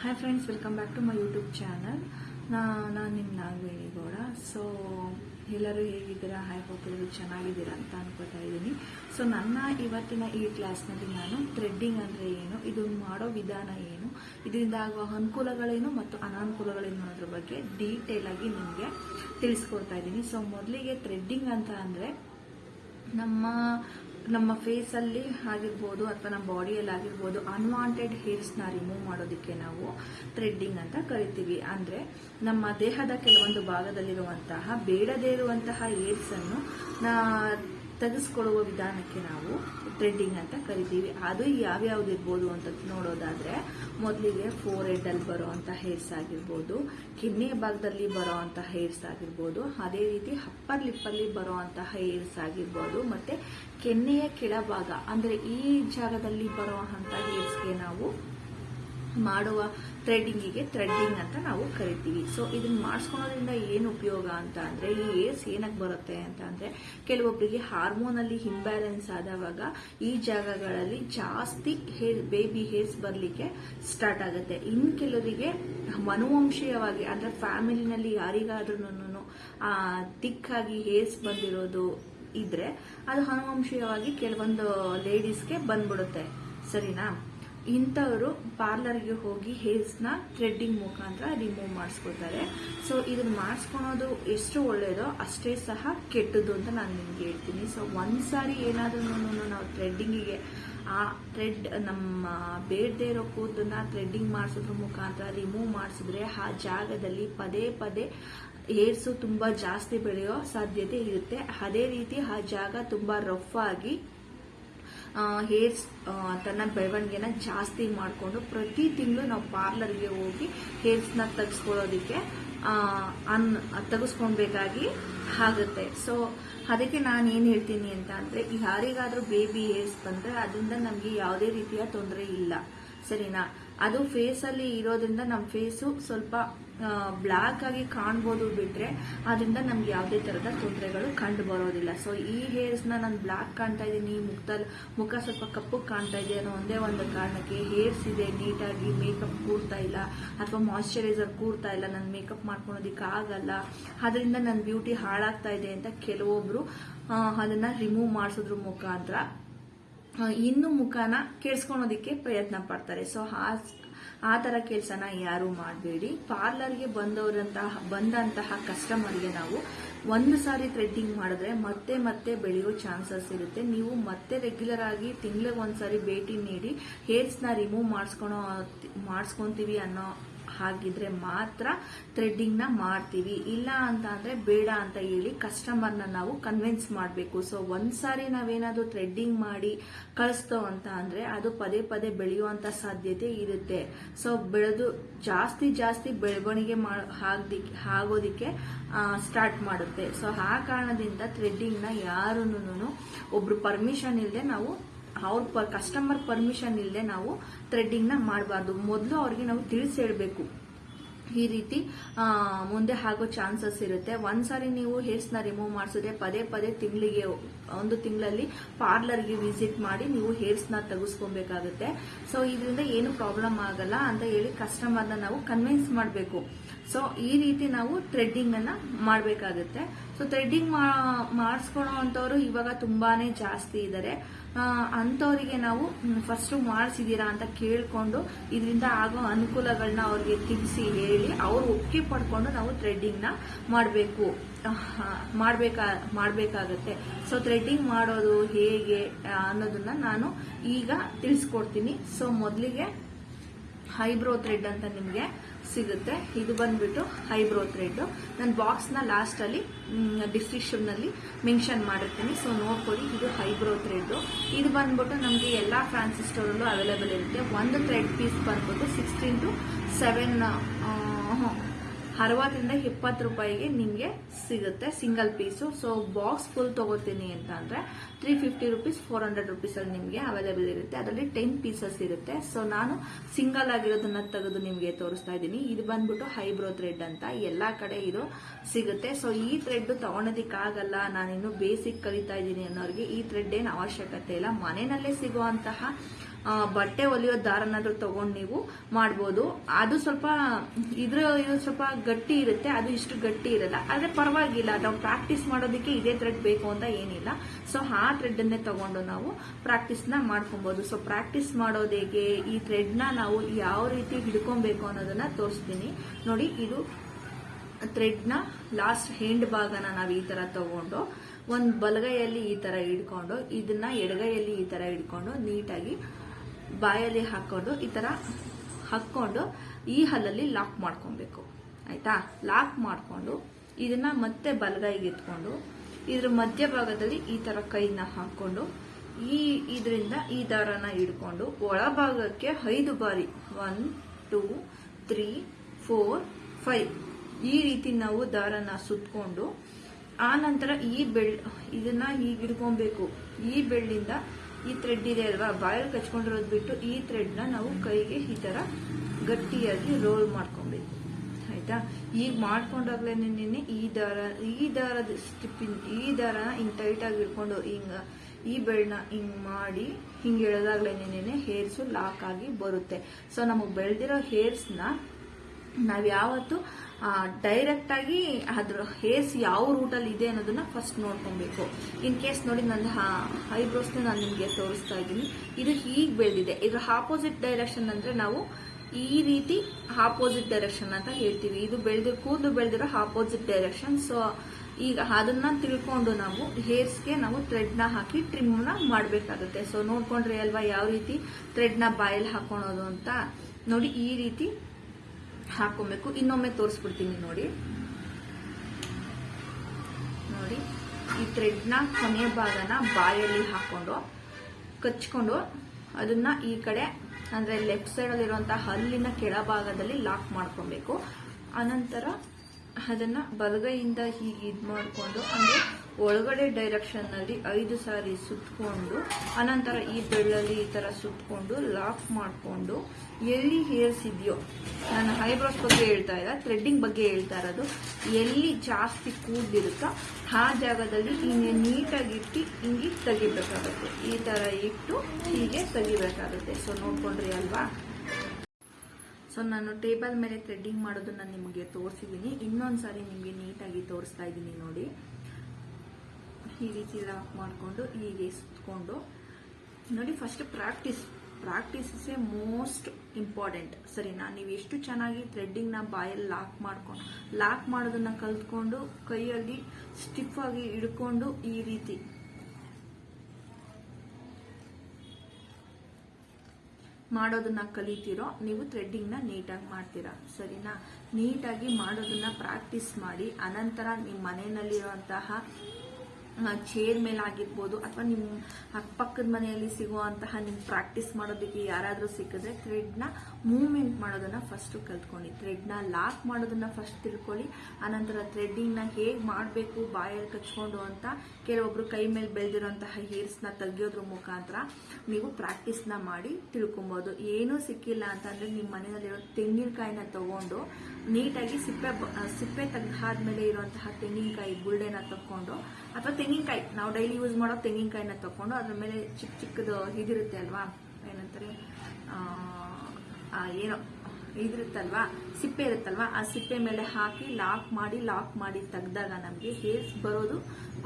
Hi friends welcome back to my YouTube channel ನಾ, ನಾನು ನಿಮ್ಮ ನಾಗವೇಣಿ ಗೌಡ ಸೊ ಎಲ್ಲರೂ ಹೇಗಿದ್ದೀರಾ? ಹಾಯ್ ಎಲ್ಲರೂ ಚೆನ್ನಾಗಿದ್ದೀರಾ ಅಂತ ಅನ್ಕೋತಾ ಇದ್ದೀನಿ. ಸೊ ನನ್ನ ಇವತ್ತಿನ ಈ ಕ್ಲಾಸ್ನಲ್ಲಿ ನಾನು ಥ್ರೆಡ್ಡಿಂಗ್ ಅಂದರೆ ಏನು, ಇದು ಮಾಡೋ ವಿಧಾನ ಏನು, ಇದರಿಂದ ಆಗುವ ಅನುಕೂಲಗಳೇನು ಮತ್ತು ಅನಾನುಕೂಲಗಳೇನು ಅನ್ನೋದ್ರ ಬಗ್ಗೆ ಡೀಟೇಲಾಗಿ ನಿಮಗೆ ತಿಳಿಸ್ಕೊಡ್ತಾ ಇದ್ದೀನಿ. ಸೊ ಮೊದಲಿಗೆ ಥ್ರೆಡ್ಡಿಂಗ್ ಅಂತ ಅಂದರೆ ನಮ್ಮ ನಮ್ಮ ಫೇಸಲ್ಲಿ ಆಗಿರ್ಬೋದು ಅಥವಾ ನಮ್ಮ ಬಾಡಿಯಲ್ಲಿ ಆಗಿರ್ಬೋದು ಅನ್ವಾಂಟೆಡ್ ಹೇರ್ಸ್ನ ರಿಮೂವ್ ಮಾಡೋದಕ್ಕೆ ನಾವು ಥ್ರೆಡ್ಡಿಂಗ್ ಅಂತ ಕರಿತೀವಿ. ಅಂದರೆ ನಮ್ಮ ದೇಹದ ಕೆಲವೊಂದು ಭಾಗದಲ್ಲಿರುವಂತಹ, ಬೇಡದೇ ಇರುವಂತಹ ಹೇರ್ಸನ್ನು ನಾ ತೆಗೆಸ್ಕೊಳ್ಳುವ ವಿಧಾನಕ್ಕೆ ನಾವು ಥ್ರೆಡ್ಡಿಂಗ್ ಅಂತ ಕರಿತೀವಿ. ಅದು ಯಾವ್ಯಾವ್ದು ಇರ್ಬೋದು ಅಂತ ನೋಡೋದಾದ್ರೆ ಮೊದಲಿಗೆ ಫೋರ್ ಎಡ್ಡಲ್ಲಿ ಬರೋ ಅಂಥ ಹೇರ್ಸ್ ಆಗಿರ್ಬೋದು ಕಿಡ್ನಿ ಭಾಗದಲ್ಲಿ ಬರೋ ಅಂಥ ಹೇರ್ಸ್ ಆಗಿರ್ಬೋದು, ಅದೇ ರೀತಿ ಅಪ್ಪರ್ ಲಿಪ್ಪಲ್ಲಿ ಬರೋವಂತಹ ಹೇರ್ಸ್ ಆಗಿರ್ಬೋದು, ಮತ್ತು ಕೆನ್ನೆಯ ಕೆಳಭಾಗ ಅಂದರೆ ಈ ಜಾಗದಲ್ಲಿ ಬರೋ ಅಂಥ ಹೇರ್ಸ್ಗೆ ನಾವು ಮಾಡುವ ಥ್ರೆಡ್ಡಿಂಗಿಗೆ ಥ್ರೆಡ್ಡಿಂಗ್ ಅಂತ ನಾವು ಕರಿತೀವಿ. ಸೊ ಇದನ್ನ ಮಾಡಿಸ್ಕೊಳೋದ್ರಿಂದ ಏನು ಉಪಯೋಗ ಅಂತ ಅಂದರೆ, ಈ ಏಸ್ ಏನಕ್ಕೆ ಬರುತ್ತೆ ಅಂತ ಅಂದರೆ ಕೆಲವೊಬ್ಬರಿಗೆ ಹಾರ್ಮೋನಲ್ಲಿ ಇಂಬ್ಯಾಲೆನ್ಸ್ ಆದವಾಗ ಈ ಜಾಗಗಳಲ್ಲಿ ಜಾಸ್ತಿ ಹೇರ್ ಬೇಬಿ ಹೇರ್ಸ್ ಬರಲಿಕ್ಕೆ ಸ್ಟಾರ್ಟ್ ಆಗುತ್ತೆ. ಇನ್ನು ಕೆಲವರಿಗೆ ಮನುವಂಶೀಯವಾಗಿ ಅಂದರೆ ಫ್ಯಾಮಿಲಿನಲ್ಲಿ ಯಾರಿಗಾದ್ರೂ ತಿಕ್ಕಾಗಿ ಹೇರ್ಸ್ ಬಂದಿರೋದು ಇದ್ರೆ, ಅದು ಅನುವಂಶೀಯವಾಗಿ ಕೆಲವೊಂದು ಲೇಡೀಸ್ಗೆ ಬಂದ್ಬಿಡುತ್ತೆ. ಸರಿನಾ? ಇಂಥವರು ಪಾರ್ಲರ್ಗೆ ಹೋಗಿ ಹೇರ್ಸ್ನ ಥ್ರೆಡ್ಡಿಂಗ್ ಮುಖಾಂತರ ರಿಮೂವ್ ಮಾಡಿಸ್ಕೊತಾರೆ ಸೊ, ಇದನ್ನ ಮಾಡಿಸ್ಕೊಳೋದು ಎಷ್ಟು ಒಳ್ಳೆಯದೋ ಅಷ್ಟೇ ಸಹ ಕೆಟ್ಟದ್ದು ಅಂತ ನಾನು ನಿಮ್ಗೆ ಹೇಳ್ತೀನಿ. ಸೊ ಒಂದ್ಸಾರಿ ಏನಾದ್ರೂ ನಾವು ಥ್ರೆಡ್ಡಿಂಗಿಗೆ ಆ ಥ್ರೆಡ್ ನಮ್ಮ ಬೇಡದೇ ಇರೋ ಕೂದನ್ನ ಥ್ರೆಡ್ಡಿಂಗ್ ಮಾಡಿಸೋದ್ರ ಮುಖಾಂತರ ರಿಮೂವ್ ಮಾಡಿಸಿದ್ರೆ ಆ ಜಾಗದಲ್ಲಿ ಪದೇ ಪದೇ ಏರ್ಸು ತುಂಬಾ ಜಾಸ್ತಿ ಬೆಳೆಯೋ ಸಾಧ್ಯತೆ ಇರುತ್ತೆ. ಅದೇ ರೀತಿ ಆ ಜಾಗ ತುಂಬಾ ರಫ್ ಆಗಿ ಹೇರ್ಸ್ ತನ್ನ ಬೆಳವಣಿಗೆನ ಜಾಸ್ತಿ ಮಾಡಿಕೊಂಡು ಪ್ರತಿ ತಿಂಗಳು ನಾವು ಪಾರ್ಲರ್ಗೆ ಹೋಗಿ ಹೇರ್ಸ್ನ ತೆಗೆಸ್ಕೊಳ್ಳೋದಕ್ಕೆ ಅನ್, ತೆಗೆಸ್ಕೊಳ್ಬೇಕಾಗಿ ಆಗುತ್ತೆ. ಸೊ ಅದಕ್ಕೆ ನಾನು ಏನು ಹೇಳ್ತೀನಿ ಅಂತ ಅಂದರೆ, ಯಾರಿಗಾದರೂ ಬೇಬಿ ಹೇರ್ಸ್ ಬಂದರೆ, ಅದರಿಂದ ನಮಗೆ ಯಾವುದೇ ರೀತಿಯ ತೊಂದರೆ ಇಲ್ಲ. ಸರಿನಾ? ಅದು ಫೇಸಲ್ಲಿ ಇರೋದ್ರಿಂದ ನಮ್ಮ ಫೇಸು ಸ್ವಲ್ಪ ಬ್ಲ್ಯಾಕ್ ಆಗಿ ಕಾಣ್ಬೋದು ಬಿಟ್ರೆ ಅದರಿಂದ ನಮ್ಗೆ ಯಾವುದೇ ತರದ ತೊಂದರೆಗಳು ಕಂಡು ಬರೋದಿಲ್ಲ. ಸೊ ಈ ಹೇರ್ಸ್ನ ನಾನು ಬ್ಲ್ಯಾಕ್ ಕಾಣ್ತಾ ಇದ್ದೀನಿ ಮುಖದಲ್ಲಿ ಮುಖ ಸ್ವಲ್ಪ ಕಪ್ಪು ಕಾಣ್ತಾ ಇದೆ ಅನ್ನೋ ಒಂದೇ ಒಂದು ಕಾರಣಕ್ಕೆ ಹೇರ್ಸ್ ಇದೆ ನೀಟಾಗಿ ಮೇಕಪ್ ಕೂರ್ತಾ ಇಲ್ಲ ಅಥವಾ ಮಾಯಶ್ಚರೈಸರ್ ಕೂರ್ತಾ ಇಲ್ಲ, ನಾನು ಮೇಕಪ್ ಮಾಡ್ಕೊಳೋದಿಕ್ಕೆ ಆಗಲ್ಲ. ಅದರಿಂದ ನನ್ನ ಬ್ಯೂಟಿ ಹಾಳಾಗ್ತಾ ಇದೆ ಅಂತ ಕೆಲವೊಬ್ರು ಅದನ್ನ ರಿಮೂವ್ ಮಾಡಿಸೋದ್ರ ಮುಖಾಂತರ ಇನ್ನು ಮುಖನ ಕೇಳಿಸ್ಕೊಳೋದಕ್ಕೆ ಪ್ರಯತ್ನ ಪಡ್ತಾರೆ. ಸೊ ಆ ಆ ತರ ಕೆಲಸನ ಯಾರು ಮಾಡಬೇಡಿ. ಪಾರ್ಲರ್ಗೆ ಬಂದವರಂತಹ, ಬಂದಂತಹ ಕಸ್ಟಮರ್ಗೆ ನಾವು ಒಂದು ಸಾರಿ ಥ್ರೆಡ್ಡಿಂಗ್ ಮಾಡಿದ್ರೆ ಮತ್ತೆ ಮತ್ತೆ ಬೆಳೆಯೋ ಚಾನ್ಸಸ್ ಇರುತ್ತೆ. ನೀವು ಮತ್ತೆ ರೆಗ್ಯುಲರ್ ಆಗಿ ತಿಂಗಳಿಗೆ ಒಂದ್ಸಾರಿ ಭೇಟಿ ನೀಡಿ ಹೇರ್ಸ್ನ ರಿಮೂವ್ ಮಾಡಿಸ್ಕೊಳೋ ಮಾಡಿಸ್ಕೊಂತೀವಿ ಅನ್ನೋ ಹಾಗಿದ್ರೆ ಮಾತ್ರ ಥ್ರೆಡ್ಡಿಂಗ್ನ ಮಾಡ್ತೀವಿ. ಇಲ್ಲ ಅಂತ ಅಂದ್ರೆ ಬೇಡ ಅಂತ ಹೇಳಿ ಕಸ್ಟಮರ್ನ ನಾವು ಕನ್ವಿನ್ಸ್ ಮಾಡಬೇಕು. ಸೊ ಒಂದ್ಸಾರಿ ನಾವೇನಾದ್ರು ಥ್ರೆಡ್ಡಿಂಗ್ ಮಾಡಿ ಕಳಿಸ್ತೋ ಅಂತ ಅಂದ್ರೆ ಅದು ಪದೇ ಪದೇ ಬೆಳೆಯುವಂತ ಸಾಧ್ಯತೆ ಇರುತ್ತೆ. ಸೊ ಬೆಳೆದು ಜಾಸ್ತಿ ಜಾಸ್ತಿ ಬೆಳವಣಿಗೆ ಆಗೋದಿಕ್ಕೆ ಸ್ಟಾರ್ಟ್ ಮಾಡುತ್ತೆ. ಸೊ ಆ ಕಾರಣದಿಂದ ಥ್ರೆಡ್ಡಿಂಗ್ನ ಯಾರೂ ಒಬ್ರು ಪರ್ಮಿಷನ್ ಇಲ್ಲದೆ ನಾವು ಅವ್ರ ಕಸ್ಟಮರ್ ಪರ್ಮಿಷನ್ ಇಲ್ಲದೆ ನಾವು ಥ್ರೆಡ್ಡಿಂಗ್ನ ಮಾಡಬಾರ್ದು. ಮೊದಲು ಅವ್ರಿಗೆ ನಾವು ತಿಳಿಸಿ ಹೇಳಬೇಕು. ಈ ರೀತಿ ಮುಂದೆ ಆಗೋ ಚಾನ್ಸಸ್ ಇರುತ್ತೆ. ಒಂದ್ಸಾರಿ ನೀವು ಹೇರ್ಸ್ನ ರಿಮೂವ್ ಮಾಡಿಸಿದ್ರೆ ಪದೇ ಪದೇ ತಿಂಗಳಿಗೆ, ಒಂದು ತಿಂಗಳಲ್ಲಿ ಪಾರ್ಲರ್ಗೆ ವಿಸಿಟ್ ಮಾಡಿ ನೀವು ಹೇರ್ಸ್ನ ತೆಗೆಸ್ಕೊಬೇಕಾಗುತ್ತೆ. ಸೊ ಇದರಿಂದ ಏನು ಪ್ರಾಬ್ಲಮ್ ಆಗಲ್ಲ ಅಂತ ಹೇಳಿ ಕಸ್ಟಮರ್ನ ನಾವು ಕನ್ವಿನ್ಸ್ ಮಾಡಬೇಕು. ಸೊ ಈ ರೀತಿ ನಾವು ಥ್ರೆಡ್ಡಿಂಗ್ ಅನ್ನ ಮಾಡಬೇಕಾಗುತ್ತೆ. ಸೊ ಥ್ರೆಡ್ಡಿಂಗ್ ಮಾಡಿಸ್ಕೊಳೋ ಅಂತವರು ಇವಾಗ ತುಂಬಾನೇ ಜಾಸ್ತಿ ಇದ್ದಾರೆ ಅಂಥವರಿಗೆ ನಾವು ಫಸ್ಟ್ ಮಾಡಿಸಿದ್ದೀರಾ ಅಂತ ಕೇಳಿಕೊಂಡು ಇದರಿಂದ ಆಗೋ ಅನುಕೂಲಗಳನ್ನ ಅವ್ರಿಗೆ ತಿಳಿಸಿ ಹೇಳಿ ಅವ್ರು ಒಪ್ಪಿಗೆ ಪಡ್ಕೊಂಡು ನಾವು ಥ್ರೆಡ್ಡಿಂಗ್ನ ಮಾಡಬೇಕು. ಮಾಡಬೇಕಾ, ಮಾಡಬೇಕಾಗತ್ತೆ. ಸೊ ಥ್ರೆಡ್ಡಿಂಗ್ ಮಾಡೋದು ಹೇಗೆ ಅನ್ನೋದನ್ನ ನಾನು ಈಗ ತಿಳಿಸ್ಕೊಡ್ತೀನಿ. ಸೊ ಮೊದಲಿಗೆ ಹೈಬ್ರೋ ಥ್ರೆಡ್ ಅಂತ ನಿಮಗೆ ಸಿಗುತ್ತೆ. ಇದು ಬಂದ್ಬಿಟ್ಟು ಹೈಬ್ರೋ ಥ್ರೆಡ್. ನಾನು ಬಾಕ್ಸ್ನ ಲಾಸ್ಟಲ್ಲಿ ಡಿಸ್ಕ್ರಿಪ್ಷನ್ನಲ್ಲಿ ಮೆನ್ಷನ್ ಮಾಡಿರ್ತೀನಿ. ಸೊ ನೋಡ್ಕೊಳ್ಳಿ, ಇದು ಹೈಬ್ರೋ ಥ್ರೆಡ್. ಇದು ಬಂದ್ಬಿಟ್ಟು ನಮಗೆ ಎಲ್ಲ ಫ್ಯಾನ್ಸಿ ಸ್ಟೋರಲ್ಲೂ ಅವೈಲೇಬಲ್ ಇರುತ್ತೆ. ಒಂದು ಥ್ರೆಡ್ ಪೀಸ್ ಬಂದ್ಬಿಟ್ಟು ಸಿಕ್ಸ್ಟೀನ್ ಟು ಸೆವೆನ್ ಅರವತ್ತರಿಂದ ಇಪ್ಪತ್ತು ರೂಪಾಯಿಗೆ ನಿಮಗೆ ಸಿಗುತ್ತೆ single piece so box full ತಗೋತೀನಿ ಅಂತ ಅಂದರೆ three fifty rupees four hundred ರುಪೀಸಲ್ಲಿ ನಿಮಗೆ ಅವೈಲೇಬಲ್ ಇರುತ್ತೆ. ಅದರಲ್ಲಿ ಟೆನ್ ಪೀಸಸ್ ಇರುತ್ತೆ. ಸೊ ನಾನು ಸಿಂಗಲ್ ಆಗಿರೋದನ್ನ ತೆಗೆದು ನಿಮಗೆ ತೋರಿಸ್ತಾ ಇದ್ದೀನಿ. ಇದು ಬಂದ್ಬಿಟ್ಟು ಹೈಬ್ರೋ ಥ್ರೆಡ್ ಅಂತ. ಎಲ್ಲ ಕಡೆ ಇದು ಸಿಗುತ್ತೆ. ಸೊ ಈ ಥ್ರೆಡ್ ತೊಗೊಳೋದಕ್ಕಾಗಲ್ಲ. ನಾನಿನ್ನು ಬೇಸಿಕ್ ಕಲಿತಾ ಇದ್ದೀನಿ ಅನ್ನೋರಿಗೆ ಈ ಥ್ರೆಡ್ ಏನು ಅವಶ್ಯಕತೆ ಇಲ್ಲ. ಮನೆಯಲ್ಲೇ ಸಿಗುವಂತಹ ಬಟ್ಟೆ ಹೊಲಿಯೋ ದಾರನಾದ್ರೂ ತಗೊಂಡು ನೀವು ಮಾಡ್ಬೋದು. ಅದು ಸ್ವಲ್ಪ ಇದ್ರ ಇದು ಸ್ವಲ್ಪ ಗಟ್ಟಿ ಇರುತ್ತೆ, ಅದು ಇಷ್ಟು ಗಟ್ಟಿ ಇರಲ್ಲ. ಆದ್ರೆ ಪರವಾಗಿಲ್ಲ, ನಾವು ಪ್ರಾಕ್ಟೀಸ್ ಮಾಡೋದಕ್ಕೆ ಇದೇ ಥ್ರೆಡ್ ಬೇಕು ಅಂತ ಏನಿಲ್ಲ. ಸೊ ಆ ಥ್ರೆಡ್ ಅನ್ನೇ ತಗೊಂಡು ನಾವು ಪ್ರಾಕ್ಟೀಸ್ನ ಮಾಡ್ಕೊಬಹುದು ಸೊ ಪ್ರಾಕ್ಟೀಸ್ ಮಾಡೋದು ಹೇಗೆ, ಈ ನ ನಾವು ಯಾವ ರೀತಿ ಹಿಡ್ಕೊಬೇಕು ಅನ್ನೋದನ್ನ ತೋರಿಸ್ತೀನಿ. ನೋಡಿ, ಇದು ಥ್ರೆಡ್ನ ಲಾಸ್ಟ್ ಹೆಂಡ್ ಭಾಗನ ನಾವು ಈ ತರ ತಗೊಂಡು, ಒಂದ್ ಬಲಗೈಯಲ್ಲಿ ಈ ತರ ಹಿಡ್ಕೊಂಡು, ಇದನ್ನ ಎಡಗೈಯಲ್ಲಿ ಈ ತರ ಹಿಡ್ಕೊಂಡು, ನೀಟಾಗಿ ಬಾಯಲ್ಲಿ ಹಾಕೊಂಡು, ಈ ತರ ಹಾಕೊಂಡು ಈ ಹಲ್ಲಲ್ಲಿ ಲಾಕ್ ಮಾಡ್ಕೊಬೇಕು. ಆಯ್ತಾ? ಲಾಕ್ ಮಾಡ್ಕೊಂಡು ಇದನ್ನ ಮತ್ತೆ ಬಲಗೈಗೆ ಎತ್ಕೊಂಡು, ಇದ್ರ ಮಧ್ಯಭಾಗದಲ್ಲಿ ಈ ತರ ಕೈನ ಹಾಕೊಂಡು, ಈ ಇದರಿಂದ ಈ ದಾರನ ಹಿಡ್ಕೊಂಡು, ಒಳಭಾಗಕ್ಕೆ ಐದು ಬಾರಿ one two three four five ಈ ರೀತಿ ನಾವು ದಾರನ ಸುತ್ತಕೊಂಡು ಆ ನಂತರ ಈ ಬೆಳ್, ಇದನ್ನ ಹೀಗೆ ಹಿಡ್ಕೊಬೇಕು. ಈ ಬೆಳ್ಳಿಂದ ಈ ಥ್ರೆಡ್ ಇದೆ ಅಲ್ವಾ? ಬಾಯಲ್ಲಿ ಕಚ್ಕೊಂಡಿರೋದು ಬಿಟ್ಟು ಈ ಥ್ರೆಡ್ನ ನಾವು ಕೈಗೆ ಈ ತರ ಗಟ್ಟಿಯಾಗಿ ರೋಲ್ ಮಾಡ್ಕೊಬೇಕು. ಆಯ್ತಾ? ಈಗ ಮಾಡ್ಕೊಂಡಾಗ್ಲೇನೆ ಈ ದಾರ, ಈ ದಾರದ ಸ್ಟಿಪ್ಪಿನ ಈ ದಾರನ ಹಿಂಗೆ ಟೈಟಾಗಿ ಆಗಿ ಹಿಂಗೆ ಈ ಬೆಳ್ಳನ ಹಿಂಗ್ ಮಾಡಿ ಹಿಂಗ್ ನಿನ್ನೆ ಹೇರ್ಸು ಲಾಕ್ ಆಗಿ ಬರುತ್ತೆ. ಸೊ ನಮಗೆ ಬೆಳೆದಿರೋ ಹೇರ್ಸ್ನ ನಾವ್ ಯಾವತ್ತು ಡೈರೆಕ್ಟ್ ಆಗಿ ಅದ್ರ ಹೇರ್ಸ್ ಯಾವ ರೂಟಲ್ಲಿ ಇದೆ ಅನ್ನೋದನ್ನ ಫಸ್ಟ್ ನೋಡ್ಕೊಬೇಕು. ಇನ್ ಕೇಸ್ ನೋಡಿ ನನ್ನ ಐಬ್ರೋಸ್ ನಾನು ನಿಮ್ಗೆ ತೋರಿಸ್ತಾ ಇದ್ದೀನಿ. ಇದು ಹೀಗೆ ಬೆಳೆದಿದೆ. ಇದ್ರ ಆಪೋಸಿಟ್ ಡೈರೆಕ್ಷನ್ ಅಂದ್ರೆ ನಾವು ಈ ರೀತಿ ಆಪೋಸಿಟ್ ಡೈರೆಕ್ಷನ್ ಅಂತ ಹೇಳ್ತೀವಿ. ಇದು ಬೆಳೆದಿರೋ, ಕೂದಲು ಬೆಳೆದಿರೋ ಆಪೋಸಿಟ್ ಡೈರೆಕ್ಷನ್ ಸೊ ಈಗ ಅದನ್ನ ತಿಳ್ಕೊಂಡು ನಾವು ಹೇರ್ಸ್ಗೆ ನಾವು ಥ್ರೆಡ್ನ ಹಾಕಿ ಟ್ರಿಮ್ ಮಾಡಬೇಕಾಗುತ್ತೆ. ಸೊ ನೋಡ್ಕೊಂಡ್ರೆ ಅಲ್ವಾ ಯಾವ ರೀತಿ ಥ್ರೆಡ್ನ ಬಾಯಲ್ಲಿ ಹಾಕೊಳೋದು ಅಂತ. ನೋಡಿ ಈ ರೀತಿ ಹಾಕೊಬೇಕು. ಇನ್ನೊಮ್ಮೆ ತೋರಿಸ್ಬಿಡ್ತೀನಿ ನೋಡಿ. ನೋಡಿ, ಈ ಥ್ರೆಡ್ನ ಕೊನೆಯ ಭಾಗನ ಬಾಯಲ್ಲಿ ಹಾಕೊಂಡು, ಕಚ್ಕೊಂಡು, ಅದನ್ನ ಈ ಕಡೆ ಅಂದ್ರೆ ಲೆಫ್ಟ್ ಸೈಡ್ ಅಲ್ಲಿರುವಂತಹ ಹಲ್ಲಿನ ಕೆಳಭಾಗದಲ್ಲಿ ಲಾಕ್ ಮಾಡ್ಕೊಬೇಕು. ಅನಂತರ ಅದನ್ನ ಬಲಗೈಯಿಂದ ಹೀಗೆ ಇದ್ ಮಾಡಿಕೊಂಡು ಅಂದ್ರೆ ಒಳಗಡೆ ಡೈರೆಕ್ಷನ್ನಲ್ಲಿ ಐದು ಸಾರಿ ಸುತ್ತಕೊಂಡು ಅನಂತರ ಈ ಬೆಳ್ಳಲ್ಲಿ ಈ ತರ ಸುತ್ತಕೊಂಡು ಲಾಕ್ ಮಾಡಿಕೊಂಡು, ಎಲ್ಲಿ ಹೇರ್ಸ್ ಇದೆಯೋ, ನಾನು ಹೈಬ್ರೋಸ್ ಬಗ್ಗೆ ಹೇಳ್ತಾ ಇಲ್ಲ ಥ್ರೆಡ್ಡಿಂಗ್ ಬಗ್ಗೆ ಹೇಳ್ತಾ ಇರೋದು, ಎಲ್ಲಿ ಜಾಸ್ತಿ ಕೂದಿರುತ್ತೋ ಆ ಜಾಗದಲ್ಲಿ ಹಿಂಗೆ ನೀಟಾಗಿ ಇಟ್ಟು ಹಿಂಗೆ ತೆಗಿಬೇಕಾಗುತ್ತೆ. ಈ ತರ ಇಟ್ಟು ಹೀಗೆ ತೆಗಿಬೇಕಾಗುತ್ತೆ. ಸೊ ನೋಡ್ಕೊಂಡ್ರಿ ಅಲ್ವಾ? ಸೊ ನಾನು ಟೇಬಲ್ ಮೇಲೆ ಥ್ರೆಡ್ಡಿಂಗ್ ಮಾಡೋದನ್ನ ನಿಮಗೆ ತೋರಿಸಿದ್ದೀನಿ ಇನ್ನೊಂದ್ಸಾರಿ ನಿಮಗೆ ನೀಟಾಗಿ ತೋರಿಸ್ತಾ ಇದ್ದೀನಿ ನೋಡಿ. ಈ ರೀತಿ ಲಾಕ್ ಮಾಡಿಕೊಂಡು ಹೀಗೆ ಸುತ್ತಕೊಂಡು ನೋಡಿ first practice a most important ಸರಿನಾ? ನೀವು ಎಷ್ಟು ಚೆನ್ನಾಗಿ ಥ್ರೆಡ್ಡಿಂಗ್ನ ಬಾಯಲ್ಲಿ ಲಾಕ್ ಮಾಡ್ಕೊಂಡು ಲಾಕ್ ಮಾಡೋದನ್ನ ಕಲ್ತ್ಕೊಂಡು, ಕೈಯಲ್ಲಿ ಸ್ಟಿಫ್ ಆಗಿ ಹಿಡ್ಕೊಂಡು ಈ ರೀತಿ. ಮಾಡೋದನ್ನ ಕಲಿತೀರೋ, ನೀವು ಥ್ರೆಡ್ಡಿಂಗ್ನ ನೀಟಾಗಿ ಮಾಡ್ತೀರಾ. ಸರಿನಾ? ನೀಟಾಗಿ ಮಾಡೋದನ್ನ ಪ್ರಾಕ್ಟೀಸ್ ಮಾಡಿ, ಅನಂತರ ನಿಮ್ಮ ಮನೆಯಲ್ಲಿರುವಂತಹ ಚೇರ್ ಮೇಲೆ ಆಗಿರ್ಬೋದು ಅಥವಾ ನಿಮ್ಮ ಅಕ್ಕಪಕ್ಕದ ಮನೆಯಲ್ಲಿ ಸಿಗುವಂತಹ ನಿಮ್ ಪ್ರಾಕ್ಟೀಸ್ ಮಾಡೋದಕ್ಕೆ ಯಾರಾದ್ರೂ ಸಿಕ್ಕಿದ್ರೆ ಥ್ರೆಡ್ನ ಮೂವ್ಮೆಂಟ್ ಮಾಡೋದನ್ನ ಫಸ್ಟ್ ಕಲ್ತ್ಕೊಳ್ಳಿ. ಥ್ರೆಡ್ನ ಲಾಕ್ ಮಾಡೋದನ್ನ ಫಸ್ಟ್ ತಿಳ್ಕೊಳ್ಳಿ. ಆನಂತರ ಥ್ರೆಡ್ಡಿಂಗ್ನ ಹೇಗ್ ಮಾಡಬೇಕು, ಬಾಯಲ್ಲಿ ಕಚ್ಕೊಂಡು ಅಂತ ಕೆಲವೊಬ್ರು ಕೈ ಮೇಲೆ ಬೆಳೆದಿರುವಂತಹ ಹೇರ್ಸ್ನ ತೆಗಿಯೋದ್ರ ಮುಖಾಂತರ ನೀವು ಪ್ರಾಕ್ಟೀಸ್ನ ಮಾಡಿ ತಿಳ್ಕೊಬಹುದು ಏನೂ ಸಿಕ್ಕಿಲ್ಲ ಅಂತಂದ್ರೆ ನಿಮ್ಮ ಮನೆಯಲ್ಲಿರೋ ತೆಂಗಿನಕಾಯಿನ ತಗೊಂಡು ನೀಟಾಗಿ ಸಿಪ್ಪೆ ಸಿಪ್ಪೆ ತೆಗೆದಾದ್ಮೇಲೆ ಇರುವಂತಹ ತೆಂಗಿನಕಾಯಿ ಗುಳ್ಳೆನ ತಕ್ಕೊಂಡು ಅಥವಾ ತೆಂಗಿನಕಾಯಿ, ನಾವು ಡೈಲಿ ಯೂಸ್ ಮಾಡೋ ತೆಂಗಿನಕಾಯಿನ ತಗೊಂಡು ಅದ್ರ ಮೇಲೆ ಚಿಕ್ಕ ಚಿಕ್ಕದು ಇದಿರುತ್ತೆ ಅಲ್ವಾ? ಏನಂತಾರೆ ಏನೋ ಇದಿರುತ್ತಲ್ವಾ? ಸಿಪ್ಪೆ ಇರುತ್ತಲ್ವಾ? ಆ ಸಿಪ್ಪೆ ಮೇಲೆ ಹಾಕಿ ಲಾಕ್ ಮಾಡಿ ಲಾಕ್ ಮಾಡಿ ತೆಗ್ದಾಗ ನಮಗೆ ಹೇರ್ಸ್ ಬರೋದು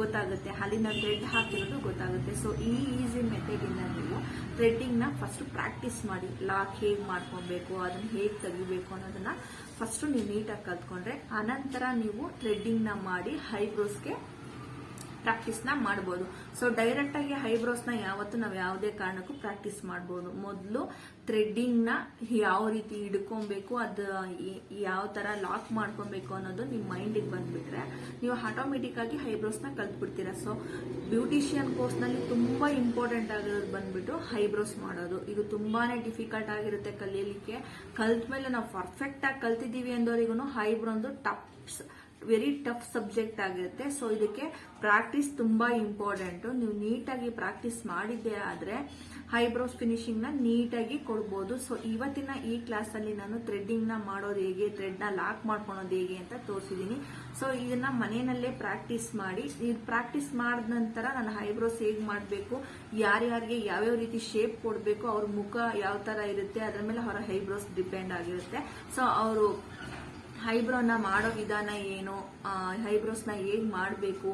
ಗೊತ್ತಾಗುತ್ತೆ. ಅಲ್ಲಿನ ಥ್ರೆಡ್ ಹಾಕಿರೋದು ಗೊತ್ತಾಗುತ್ತೆ. ಸೊ ಈ ಈಸಿ ಮೆಥಡ್ ಇಂದ ನೀವು ಥ್ರೆಡ್ಡಿಂಗ್ನ ಫಸ್ಟ್ ಪ್ರಾಕ್ಟೀಸ್ ಮಾಡಿ. ಲಾಕ್ ಹೇಗೆ ಮಾಡ್ಕೊಬೇಕು, ಅದನ್ನ ಹೇಗ್ ತೆಗಿಬೇಕು ಅನ್ನೋದನ್ನ ಫಸ್ಟ್ ನೀವು ನೀಟಾಗಿ ಕಲ್ತ್ಕೊಂಡ್ರೆ, ಅನಂತರ ನೀವು ಥ್ರೆಡ್ಡಿಂಗ್ನ ಮಾಡಿ ಹೈಬ್ರೋಸ್ಗೆ ಪ್ರಾಕ್ಟೀಸ್ನ ಮಾಡಬಹುದು ಸೊ ಡೈರೆಕ್ಟ್ ಆಗಿ ಹೈಬ್ರೋಸ್ನ ಯಾವತ್ತು ನಾವು ಯಾವುದೇ ಕಾರಣಕ್ಕೂ ಪ್ರಾಕ್ಟೀಸ್ ಮಾಡಬಹುದು ಮೊದಲು ಥ್ರೆಡ್ಡಿಂಗ್ನ ಯಾವ ರೀತಿ ಹಿಡ್ಕೊಬೇಕು, ಅದು ಯಾವ ತರ ಲಾಕ್ ಮಾಡ್ಕೊಬೇಕು ಅನ್ನೋದು ನಿಮ್ಮ ಮೈಂಡಿಗೆ ಬಂದ್ಬಿಟ್ರೆ ನೀವು ಆಟೋಮೆಟಿಕ್ ಆಗಿ ಹೈಬ್ರೋಸ್ನ ಕಲ್ತ್ಬಿಡ್ತೀರಾ. ಸೊ ಬ್ಯೂಟಿಷಿಯನ್ ಕೋರ್ಸ್ನಲ್ಲಿ ತುಂಬಾ ಇಂಪಾರ್ಟೆಂಟ್ ಆಗಿರೋದು ಬಂದ್ಬಿಟ್ಟು ಐಬ್ರೋಸ್ ಮಾಡೋದು. ಇದು ತುಂಬಾನೇ ಡಿಫಿಕಲ್ಟ್ ಆಗಿರುತ್ತೆ ಕಲಿಯಲಿಕ್ಕೆ ಕಲ್ತ ಮೇಲೆ ನಾವು ಪರ್ಫೆಕ್ಟ್ ಆಗಿ ಕಲ್ತಿದೀವಿ ಅಂದವರಿಗೂ ಐಬ್ರೋ ಒಂದು ಟಫ್ಸ್ ವೆರಿ ಟಫ್ ಸಬ್ಜೆಕ್ಟ್ ಆಗಿರುತ್ತೆ. ಸೊ ಇದಕ್ಕೆ ಪ್ರಾಕ್ಟೀಸ್ ತುಂಬಾ ಇಂಪಾರ್ಟೆಂಟು ನೀವು ನೀಟಾಗಿ ಪ್ರಾಕ್ಟೀಸ್ ಮಾಡಿದ್ದೆ ಆದರೆ ಹೈಬ್ರೋಸ್ ಫಿನಿಶಿಂಗ್ನ ನೀಟಾಗಿ ಕೊಡ್ಬೋದು. ಸೊ ಇವತ್ತಿನ ಈ ಕ್ಲಾಸಲ್ಲಿ ನಾನು ಥ್ರೆಡ್ಡಿಂಗ್ನ ಮಾಡೋದು ಹೇಗೆ ಥ್ರೆಡ್ನ ಲಾಕ್ ಮಾಡ್ಕೊಳೋದು ಹೇಗೆ ಅಂತ ತೋರಿಸಿದೀನಿ. ಸೊ ಇದನ್ನ ಮನೆಯಲ್ಲೇ ಪ್ರಾಕ್ಟೀಸ್ ಮಾಡಿ, ಇದು ಪ್ರಾಕ್ಟೀಸ್ ಮಾಡಿದ ನಂತರ ನಾನು ಹೈಬ್ರೋಸ್ ಹೇಗೆ ಮಾಡಬೇಕು, ಯಾರ್ಯಾರಿಗೆ ಯಾವ್ಯಾವ ರೀತಿ ಶೇಪ್ ಕೊಡಬೇಕು, ಅವ್ರ ಮುಖ ಯಾವ ಥರ ಇರುತ್ತೆ, ಅದ್ರ ಮೇಲೆ ಅವರ ಹೈಬ್ರೋಸ್ ಡಿಪೆಂಡ್ ಆಗಿರುತ್ತೆ. ಸೊ ಅವರು ಐಬ್ರೋನ ಮಾಡೋ ವಿಧಾನ ಏನು? ಐಬ್ರೋಸ್ನ ಹೇಗೆ ಮಾಡಬೇಕು?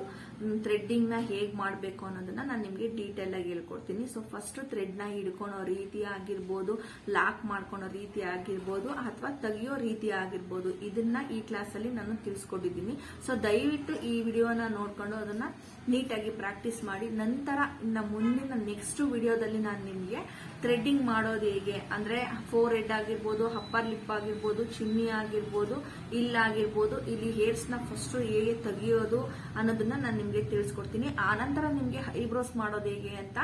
ಥ್ರೆಡ್ಡಿಂಗ್ನ ಹೇಗೆ ಮಾಡಬೇಕು ಅನ್ನೋದನ್ನ ನಾನು ನಿಮಗೆ ಡೀಟೇಲ್ ಆಗಿ ಹೇಳ್ಕೊಡ್ತೀನಿ. ಸೊ ಫಸ್ಟ್ ಥ್ರೆಡ್ನ ಹಿಡ್ಕೊಳೋ ರೀತಿ ಆಗಿರ್ಬೋದು ಲಾಕ್ ಮಾಡ್ಕೊಳೋ ರೀತಿ ಆಗಿರ್ಬೋದು, ಅಥವಾ ತೆಗಿಯೋ ರೀತಿ ಆಗಿರ್ಬೋದು. ಇದನ್ನ ಈ ಕ್ಲಾಸಲ್ಲಿ ನಾನು ತಿಳಿಸ್ಕೊಟ್ಟಿದ್ದೀನಿ ಸೊ ದಯವಿಟ್ಟು ಈ ವಿಡಿಯೋನ ನೋಡ್ಕೊಂಡು ಅದನ್ನ ನೀಟಾಗಿ ಪ್ರಾಕ್ಟೀಸ್ ಮಾಡಿ. ನಂತರ ಇನ್ನ ಮುಂದಿನ ನೆಕ್ಸ್ಟ್ ವಿಡಿಯೋದಲ್ಲಿ ನಾನು ನಿಮಗೆ ಥ್ರೆಡ್ಡಿಂಗ್ ಮಾಡೋದು ಹೇಗೆ? ಅಂದ್ರೆ ಫೋರ್ ಹೆಡ್ ಆಗಿರ್ಬೋದು ಅಪ್ಪರ್ ಲಿಪ್ ಆಗಿರ್ಬೋದು, ಚಿಮ್ಮಿ ಆಗಿರ್ಬೋದು ಇಲ್ಲಾಗಿರ್ಬೋದು ಇಲ್ಲಿ ಹೇರ್ಸ್ನ ಫಸ್ಟ್ ಹೇಗೆ ತೆಗಿಯೋದು ಅನ್ನೋದನ್ನ ನಾನು ನಿಮ್ಗೆ ತಿಳಿಸ್ಕೊಡ್ತೀನಿ. ಆ ನಂತರ ನಿಮ್ಗೆ ಐಬ್ರೋಸ್ ಮಾಡೋದು ಹೇಗೆ ಅಂತ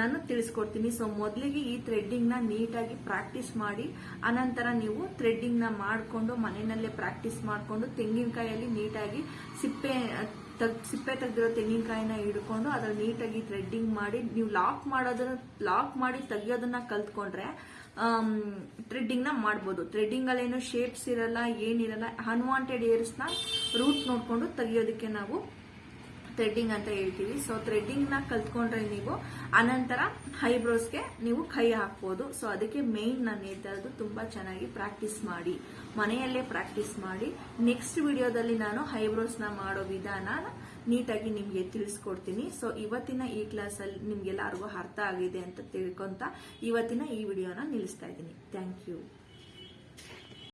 ನಾನು ತಿಳಿಸ್ಕೊಡ್ತೀನಿ. ಸೊ ಮೊದಲಿಗೆ ಈ ಥ್ರೆಡ್ಡಿಂಗ್ನ ನೀಟಾಗಿ ಪ್ರಾಕ್ಟೀಸ್ ಮಾಡಿ, ಅನಂತರ ನೀವು ಥ್ರೆಡ್ಡಿಂಗ್ನ ಮಾಡ್ಕೊಂಡು ಮನೆಯಲ್ಲೇ ಪ್ರಾಕ್ಟೀಸ್ ಮಾಡಿಕೊಂಡು ತೆಂಗಿನಕಾಯಲ್ಲಿ ನೀಟಾಗಿ ಸಿಪ್ಪೆ ತಗ್, ಸಿಪ್ಪೆ ತೆಗೆದಿರೋ ತೆಂಗಿನಕಾಯಿನ ಹಿಡ್ಕೊಂಡು ಅದ್ರಲ್ಲಿ ನೀಟಾಗಿ ಥ್ರೆಡ್ಡಿಂಗ್ ಮಾಡಿ, ನೀವು ಲಾಕ್ ಮಾಡೋದನ್ನ ಲಾಕ್ ಮಾಡಿ ತೆಗಿಯೋದನ್ನ ಕಲ್ತ್ಕೊಂಡ್ರೆ ಥ್ರೆಡ್ಡಿಂಗ್ನ ಮಾಡ್ಬೋದು. ಥ್ರೆಡ್ಡಿಂಗ್ ಅಲ್ಲಿ ಏನು ಶೇಪ್ಸ್ ಇರಲ್ಲ, ಏನಿರಲ್ಲ ಅನ್ವಾಂಟೆಡ್ ಏರ್ಸ್ನ ರೂಟ್ ನೋಡ್ಕೊಂಡು ತೆಗಿಯೋದಕ್ಕೆ ನಾವು ಥ್ರೆಡ್ಡಿಂಗ್ ಅಂತ ಹೇಳ್ತೀವಿ. ಸೊ ಥ್ರೆಡ್ಡಿಂಗ್ನ ಕಲ್ತ್ಕೊಂಡ್ರೆ ನೀವು ಅನಂತರ ಐಬ್ರೋಸ್ಗೆ ನೀವು ಕೈ ಹಾಕ್ಬೋದು. ಸೊ ಅದಕ್ಕೆ ಮೇನ್ ನಾನು ಹೇಳ್ತಾ ತುಂಬಾ ಚೆನ್ನಾಗಿ ಪ್ರಾಕ್ಟೀಸ್ ಮಾಡಿ. ಮನೆಯಲ್ಲೇ ಪ್ರಾಕ್ಟೀಸ್ ಮಾಡಿ. ನೆಕ್ಸ್ಟ್ ವಿಡಿಯೋದಲ್ಲಿ ನಾನು ಹೈಬ್ರೋಸ್ನ ಮಾಡೋ ವಿಧಾನ ನೀಟಾಗಿ ನಿಮಗೆ ತಿಳಿಸ್ಕೊಡ್ತೀನಿ. ಸೊ ಇವತ್ತಿನ ಈ ಕ್ಲಾಸ್ ಅಲ್ಲಿ ನಿಮ್ಗೆಲ್ಲರಿಗೂ ಅರ್ಥ ಆಗಿದೆ ಅಂತ ತಿಳ್ಕೊಂತ ಇವತ್ತಿನ ಈ ವಿಡಿಯೋನ ನಿಲ್ಲಿಸ್ತಾ ಇದ್ದೀನಿ. Thank you